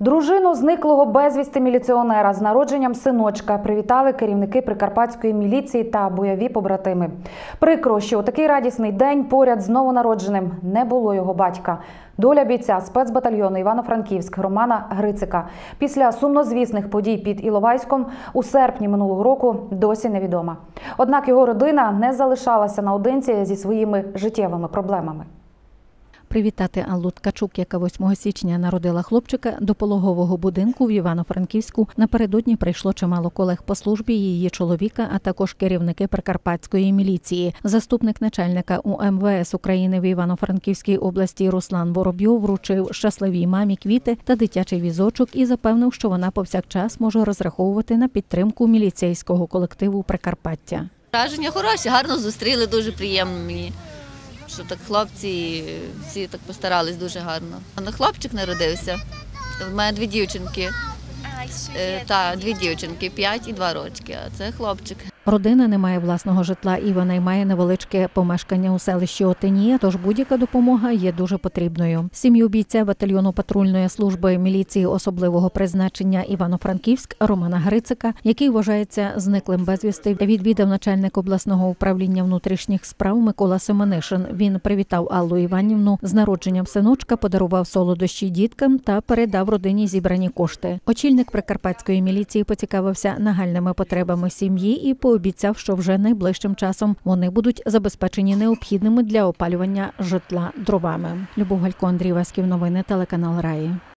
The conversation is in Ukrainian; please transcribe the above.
Дружину зниклого безвісти міліціонера з народженням синочка привітали керівники прикарпатської міліції та бойові побратими. Прикро, що у такий радісний день поряд з новонародженим не було його батька. Доля бійця спецбатальйону Івано-Франківськ Романа Грицика після сумнозвісних подій під Іловайськом у серпні минулого року досі невідома. Однак його родина не залишалася наодинці зі своїми життєвими проблемами. Привітати Аллу Ткачук, яка 8 січня народила хлопчика до пологового будинку в Івано-Франківську. Напередодні прийшло чимало колег по службі її чоловіка, а також керівники прикарпатської міліції. Заступник начальника УМВС України в Івано-Франківській області Руслан Воробйов вручив щасливій мамі квіти та дитячий візочок і запевнив, що вона повсякчас може розраховувати на підтримку міліцейського колективу Прикарпаття. Враження хороші, гарно зустріли, дуже приємно мені. Що так хлопці всі так постарались дуже гарно. А на хлопчик народився. У мене дві дівчинки. Е, та, дві дівчинки, п'ять і два рочки. А це хлопчик. Родина не має власного житла і винаймає невеличке помешкання у селищі Отинія, тож будь-яка допомога є дуже потрібною. Сім'ю бійця батальйону патрульної служби міліції особливого призначення Івано-Франківськ Романа Грицика, який вважається зниклим безвісти, відвідав начальник обласного управління внутрішніх справ Микола Семенишин. Він привітав Аллу Іванівну з народженням синочка, подарував солодощі діткам та передав родині зібрані кошти. Очільник прикарпатської міліції поцікавився нагальними потребами сім'ї і пообіцяв, що вже найближчим часом вони будуть забезпечені необхідними для опалювання житла дровами. Любов Галько, Андрій Васьків, новини телеканал Раї.